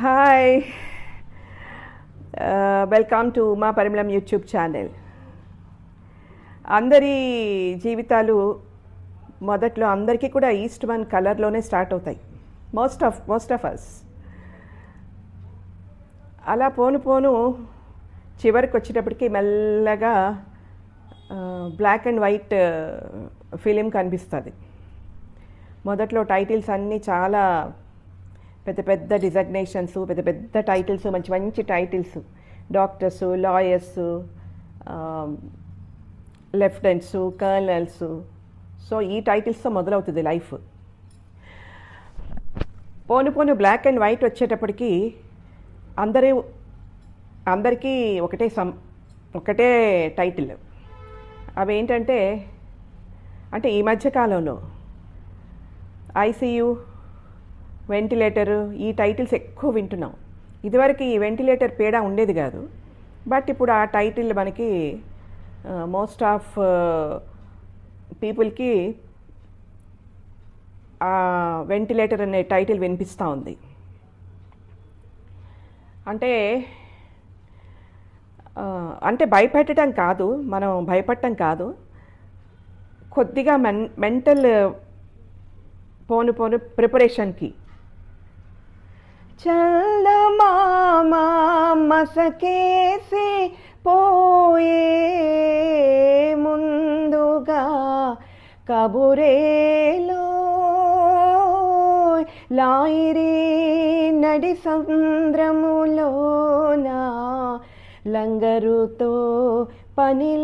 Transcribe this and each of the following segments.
Hi welcome to మా పరిమళం YouTube channel అందరి జీవితాలు మొదట్లో అందరికీ కూడా ఈస్ట్ వన్ కలర్లోనే స్టార్ట్ అవుతాయి. Most of most of us అలా పోను పోను చివరికి వచ్చేటప్పటికి మెల్లగా బ్లాక్ అండ్ వైట్ ఫిలిం కనిపిస్తుంది. మొదట్లో టైటిల్స్ అన్నీ చాలా పెద్ద పెద్ద డిజగ్నేషన్స్ పెద్ద పెద్ద టైటిల్స్ మంచి మంచి titles doctors lawyers lieutenants colonels so ఈ టైటిల్స్తో మొదలవుతుంది లైఫ్ పోను పోను బ్లాక్ అండ్ వైట్ వచ్చేటప్పటికి అందరూ అందరికీ ఒకటే సం ఒకటే టైటిల్ అవి ఏంటంటే అంటే ఈ మధ్య కాలంలో ఐసీయూ వెంటిలేటరు ఈ టైటిల్స్ ఎక్కువ వింటున్నాం. ఇదివరకు ఈ వెంటిలేటర్ పేడ ఉండేది కాదు. బట్ ఇప్పుడు ఆ టైటిల్ మనకి మోస్ట్ ఆఫ్ పీపుల్కి ఆ వెంటిలేటర్ అనే టైటిల్ వినిపిస్తూ ఉంది. అంటే అంటే భయపెట్టడం కాదు మనం భయపడటం కాదు. కొద్దిగా మెన్ మెంటల్ పోను పోను ప్రిపరేషన్కి చందమామ మసకేసి పోయే ముందుగా కబురేలో లాయిరి నడి సంద్రములోన లంగరుతో పనిలేదో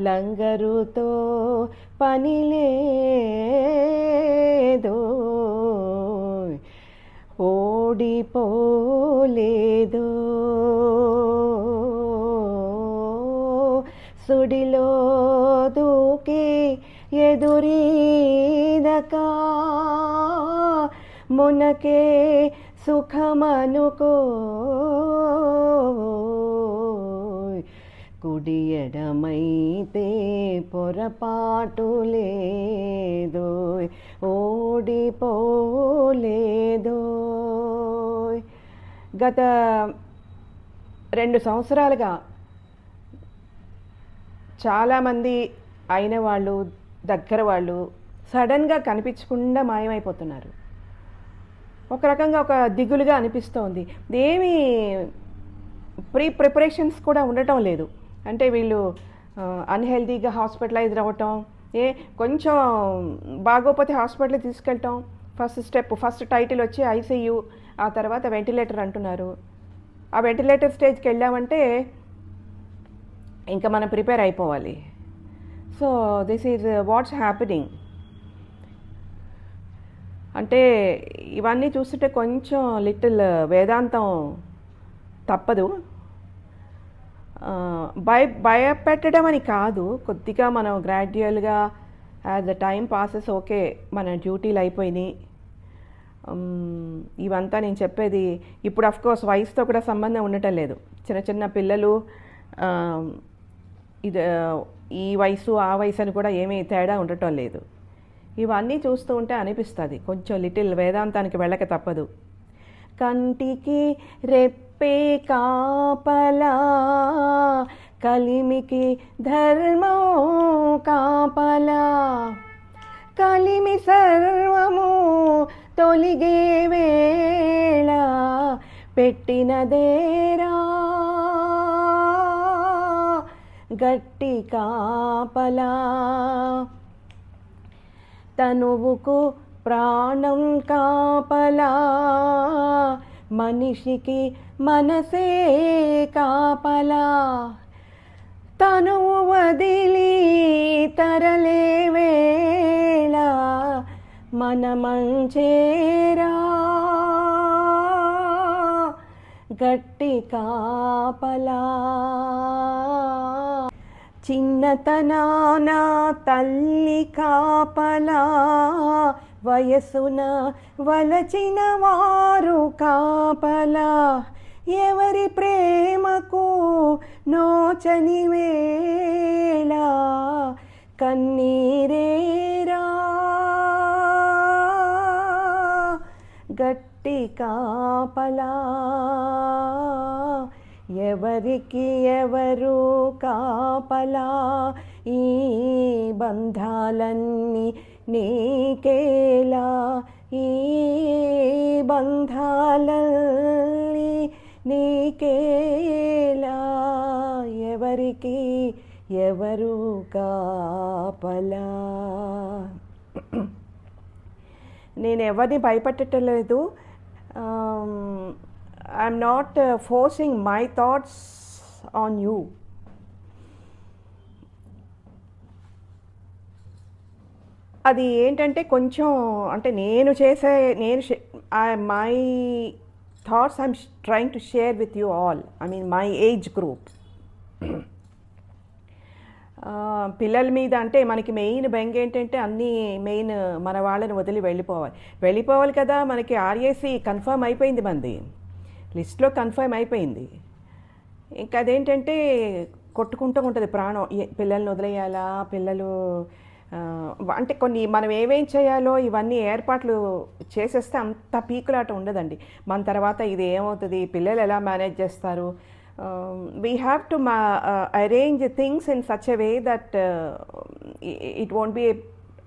లంగరుతో పనిలే ఓడిపోలేదో సుడిలో దూకి ఎదురీదకా మునకే సుఖమనుకో. కుడియడమైతే పొరపాటు లేదో. ఓడిపోలేదో. గత రెండు సంవత్సరాలుగా చాలామంది అయిన వాళ్ళు దగ్గర వాళ్ళు సడన్గా కనిపించకుండా మాయమైపోతున్నారు. ఒక రకంగా ఒక దిగులుగా అనిపిస్తోంది. ఏమీ ప్రీ ప్రిపరేషన్స్ కూడా ఉండటం లేదు. అంటే వీళ్ళు అన్హెల్దీగా హాస్పిటలైజ్ అవ్వటం ఏ కొంచెం బాగోపోతే హాస్పిటల్ తీసుకెళ్ళటం ఫస్ట్ స్టెప్ ఫస్ట్ టైటిల్ వచ్చి ఐసీయూ ఆ తర్వాత వెంటిలేటర్ అంటున్నారు. ఆ వెంటిలేటర్ స్టేజ్కి వెళ్ళామంటే ఇంకా మనం ప్రిపేర్ అయిపోవాలి. So this is what's happening. అంటే ఇవన్నీ చూస్తుంటే కొంచెం లిటిల్ వేదాంతం తప్పదు. భయ భయపెట్టడం అని కాదు. కొద్దిగా మనం గ్రాడ్యువల్గా as the time passes okay మన డ్యూటీలు అయిపోయినాయి. ఇవంతా నేను చెప్పేది ఇప్పుడు అఫ్కోర్స్ వయసుతో కూడా సంబంధం ఉండటం లేదు. చిన్న చిన్న పిల్లలు ఇది ఈ వయసు ఆ వయసు అని కూడా ఏమీ తేడా ఉండటం లేదు. ఇవన్నీ చూస్తూ ఉంటే అనిపిస్తుంది. కొంచెం లిటిల్ వేదాంతానికి వెళ్ళక తప్పదు. కంటికి రెప్పే కాపలా కలిమికి ధర్మం కాపలా కలిమి సర్వ తొలిగే వేళ పెట్టినదేరా గట్టి కాపలా తనువుకు ప్రాణం కాపలా. మనిషికి మనసే కాపలా. తనువు మనమంచేరా? గట్టి కాపలా? చిన్నతనాన తల్లి కాపలా? వయసున వలచిన వారు కాపలా? ఎవరి ప్రేమకు నోచని వేళ? కన్నీరే కాపలా. ఎవరికి ఎవరు కాపలా? ఈ బంధాలన్నీ నీకేలా? ఈ బంధాలన్నీ నీకేలా? ఎవరికి ఎవరు కాపలా? నేను ఎవరిని భయపెట్టలేదు లేదు I'm not forcing my thoughts on you అది ఏంటంటే కొంచెం అంటే నేను చేసే నేను my thoughts I'm trying to share with you all I mean my age group పిల్లల మీద అంటే మనకి మెయిన్ బెంగ ఏంటంటే అన్నీ మెయిన్ మన వాళ్ళని వదిలి వెళ్ళిపోవాలి. వెళ్ళిపోవాలి కదా మనకి ఆర్ఏసీ కన్ఫర్మ్ అయిపోయింది మంది. లిస్ట్లో కన్ఫర్మ్ అయిపోయింది. ఇంకా అదేంటంటే కొట్టుకుంటూ ఉంటుంది ప్రాణం. ఏ- పిల్లల్ని వదిలేయాలా పిల్లలు అంటే కొన్ని మనం ఏమేం చేయాలో ఇవన్నీ ఏర్పాట్లు చేసేస్తే అంత పీకులాట ఉండదండి. మన తర్వాత ఇది ఏమవుతుంది? పిల్లలు ఎలా మేనేజ్ చేస్తారు? We have to in arrange things way that uh, it that it won't be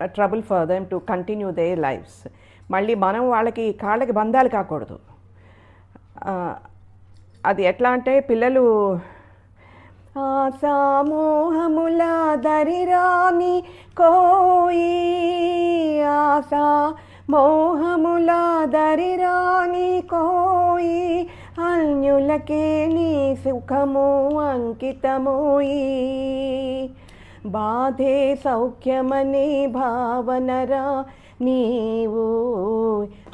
trouble for them to continue their lives. మళ్ళీ మనం వాళ్ళకి కాళ్ళకి బంధాలు కాకూడదు. అది ఎట్లా అంటే పిల్లలు ఆశామోహముల దరిరాని కోయి ఆశా మోహముల దరిరాని కోయి అన్యులకే నీ సుఖము అంకితమోయి. బాధే సౌఖ్యమనే భావనరా నీవు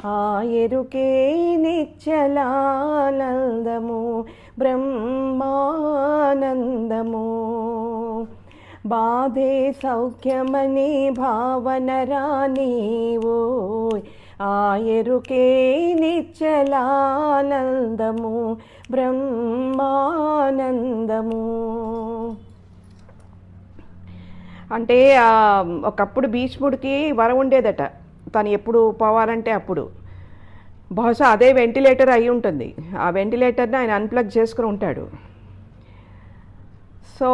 ఆ ఎరుకే నిచ్చలానందము బ్రహ్మానందము. బాధే సౌఖ్యమనే భావనరా నీవు ఆ ఎరుకే నిచ్చలానందము బ్రహ్మానందము. అంటే ఒకప్పుడు భీష్ముడికి వరం ఉండేదట. తను ఎప్పుడు పోవాలంటే అప్పుడు. బహుశా అదే వెంటిలేటర్ అయి ఉంటుంది. ఆ వెంటిలేటర్ని ఆయన అన్ప్లగ్ చేసుకుని ఉంటాడు. సో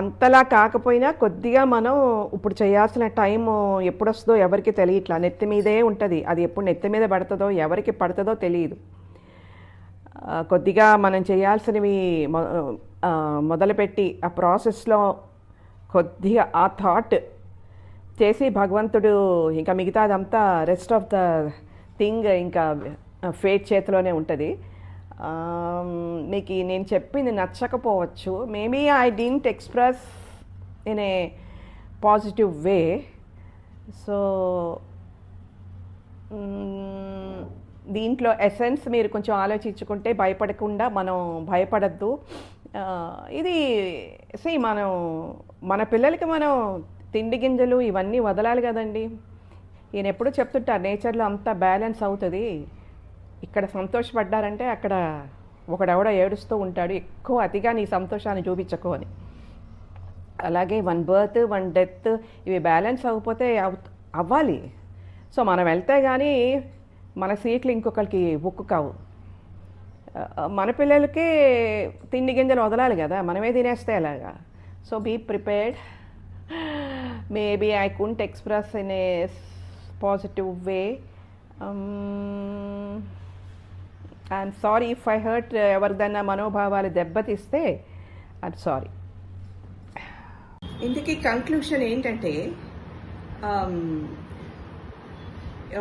అంతలా కాకపోయినా కొద్దిగా మనం ఇప్పుడు చేయాల్సిన టైం ఎప్పుడు వస్తుందో ఎవరికి తెలియట్లా. నెత్తి మీదే ఉంటుంది. అది ఎప్పుడు నెత్తి మీద పడుతుందో ఎవరికి పడుతుందో తెలియదు. కొద్దిగా మనం చేయాల్సినవి మొదలుపెట్టి ఆ ప్రాసెస్లో కొద్దిగా ఆ థాట్ చేసి భగవంతుడు ఇంకా మిగతాదంతా రెస్ట్ ఆఫ్ ద థింగ్ ఇంకా ఫేట్ చేతిలోనే ఉంటుంది. మీకు నేను చెప్పింది నచ్చకపోవచ్చు. Maybe I didn't express in a positive way so దీంట్లో ఎసెన్స్ మీరు కొంచెం ఆలోచించుకుంటే భయపడకుండా మనం భయపడద్దు. ఇది సి మనం మన పిల్లలకి మనం తిండి గింజలు ఇవన్నీ వదలాలి కదండి. ఈయన ఎప్పుడు చెప్తుంటారు నేచర్లో అంతా బ్యాలెన్స్ అవుతుంది. ఇక్కడ సంతోషపడ్డారంటే అక్కడ ఒకడెవడో ఏడుస్తూ ఉంటాడు. ఎక్కువ అతిగా నీ సంతోషాన్ని చూపించకు అని. అలాగే వన్ బర్త్ వన్ డెత్ ఇవి బ్యాలెన్స్ అవ్వకపోతే అవ్- అవ్వాలి. సో మనం వెళ్తే కానీ మన సీట్లు ఇంకొకరికి బుక్ కావు. మన పిల్లలకి తిండి గింజలు వదలాలి కదా. మనమే తినేస్తే ఎలాగా? So be prepared. Maybe I couldn't express in a positive way I'm sorry if I hurt ఎవరిదన్నా మనోభావాలు దెబ్బతీస్తే ఐఎమ్ సారీ ఇందుకీ కంక్లూషన్ ఏంటంటే um,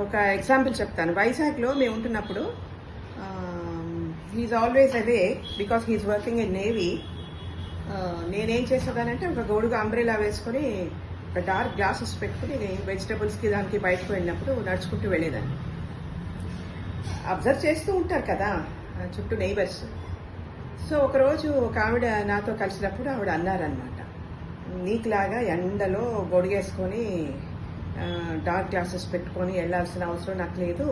ఒక ఎగ్జాంపుల్ చెప్తాను. వైజాగ్లో మేము ఉంటున్నప్పుడు he always away because he's working in navy నేనేం చేసేదానంటే ఒక గోడుగా అంబ్రెలా వేసుకొని ఒక డార్క్ గ్లాసెస్ పెట్టుకుని వెజిటబుల్స్కి దానికి బయటకు వెళ్ళినప్పుడు నడుచుకుంటూ వెళ్ళేదాన్ని. అబ్జర్వ్ చేస్తూ ఉంటారు కదా చుట్టూ నైబర్స్ సో ఒకరోజు ఒక ఆవిడ నాతో కలిసినప్పుడు ఆవిడ అన్నారనమాట నీకులాగా ఎండలో గొడిగేసుకొని డార్క్ గ్లాసెస్ పెట్టుకొని వెళ్ళాల్సిన అవసరం నాకు లేదు.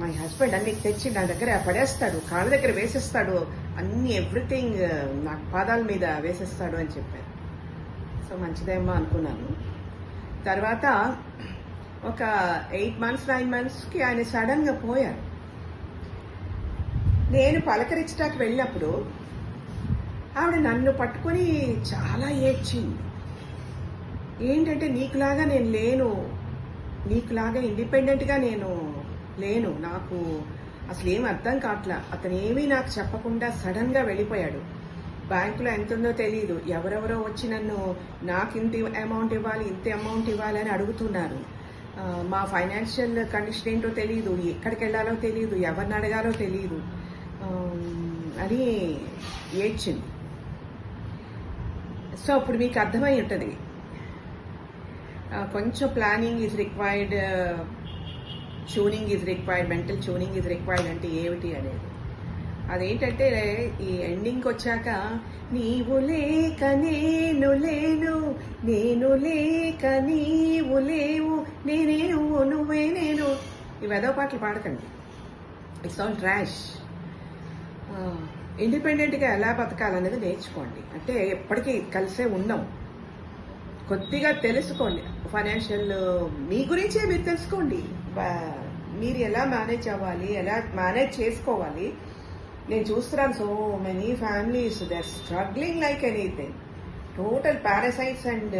మై హస్బెండ్ అన్ని తెచ్చి నా దగ్గర పడేస్తాడు కాళ్ళ దగ్గర వేసేస్తాడు అన్ని ఎవ్రీథింగ్ నాకు పాదాల మీద వేసేస్తాడు అని చెప్పారు. సో మంచిదేమో అనుకున్నాను. తర్వాత ఒక ఎయిట్ మంత్స్ నైన్ మంత్స్కి ఆయన సడన్గా పోయారు. నేను పలకరించడానికి వెళ్ళినప్పుడు ఆవిడ నన్ను పట్టుకొని చాలా ఏడ్చింది. ఏంటంటే నీకులాగా నేను లేను. నీకులాగా ఇండిపెండెంట్గా నేను లేను. నాకు అసలు ఏం అర్థం కావట్లా. అతను ఏమీ నాకు చెప్పకుండా సడన్గా వెళ్ళిపోయాడు. బ్యాంకులో ఎంత ఉందో తెలియదు ఎవరెవరో వచ్చి నన్ను నాకు ఇంత అమౌంట్ ఇవ్వాలి ఇంత అమౌంట్ ఇవ్వాలి అని అడుగుతున్నారు. మా ఫైనాన్షియల్ కండిషన్ ఏంటో తెలియదు ఎక్కడికి వెళ్ళాలో తెలియదు ఎవరిని అడగాలో తెలియదు అని ఏడ్చింది. సో అప్పుడు మీకు అర్థమై ఉంటుంది. కొంచెం planning is required tuning is required mental tuning is required అంటే ఏమిటి అనేది. అదేంటంటే ఈ ఎండింగ్కి వచ్చాక నీవు లేక నేను లేను నేను లేక నీవు లేవు నేనే నువ్వు నువ్వే నేను. ఈ వెదవ పాటలు పాడకండి. ఇట్స్ ఆల్ ట్రాష్ ఇండిపెండెంట్గా ఎలా బతకాలనేది నేర్చుకోండి. అంటే ఎప్పటికీ కలిసే ఉన్నాం. కొద్దిగా తెలుసుకోండి. ఫైనాన్షియల్ మీ గురించే మీరు తెలుసుకోండి. మీరు ఎలా మేనేజ్ అవ్వాలి ఎలా మేనేజ్ చేసుకోవాలి. నేను చూస్తున్నాను so many families they struggling like anything. Total parasites and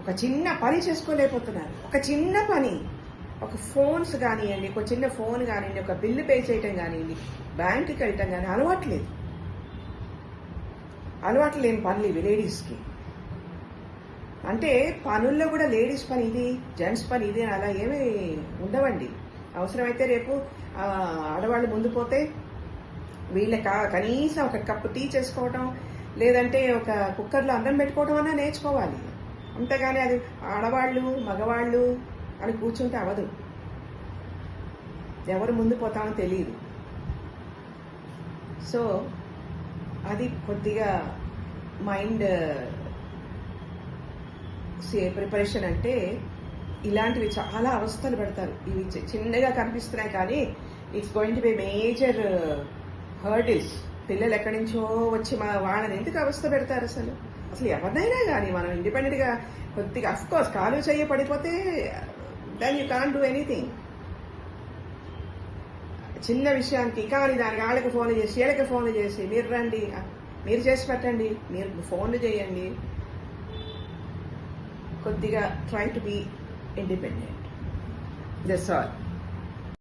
ఒక చిన్న పని చేసుకోలేకపోతున్నారు. ఒక చిన్న పని. ఒక ఫోన్స్ కానివ్వండి ఒక చిన్న ఫోన్ కానివ్వండి ఒక బిల్లు పే చేయటం కానివ్వండి బ్యాంకుకి వెళ్ళటం కానీ అలవాట్లేదు అలవాటు లేని పనులు ఇవి లేడీస్కి. అంటే పనుల్లో కూడా లేడీస్ పని ఇది జెంట్స్ పని ఇది అని అలా ఏమీ ఉండవండి. అవసరమైతే రేపు ఆడవాళ్ళు ముందు పోతే వీళ్ళ కా- కనీసం ఒక కప్పు టీ చేసుకోవటం లేదంటే ఒక కుక్కర్లో అన్నం పెట్టుకోవడం అన్నా నేర్చుకోవాలి. అంతేగాని అది ఆడవాళ్ళు మగవాళ్ళు అని కూర్చుంటే అవదు. ఎవరు ముందు పోతామో తెలియదు సో అది కొద్దిగా మైండ్ ప్రిపరేషన్ అంటే ఇలాంటివి చాలా అవస్థలు పెడతారు. ఇవి చి- చిన్నగా కనిపిస్తున్నాయి కానీ it's going to be major hurdles పిల్లలు ఎక్కడి నుంచో వచ్చి మా వాళ్ళని ఎందుకు అవస్థ పెడతారు అసలు? అసలు ఎవరినైనా కానీ మనం ఇండిపెండెంట్గా కొద్దిగా అఫ్కోర్స్ కాలు చేయ పడిపోతే then you can do anything చిన్న విషయానికి కానీ దానికి వాళ్ళకి ఫోన్ చేసి వీళ్ళకి ఫోన్ చేసి మీరు రండి. మీరు చేసి పెట్టండి. మీరు ఫోన్లు చేయండి. కొద్దిగా try to be independent that's all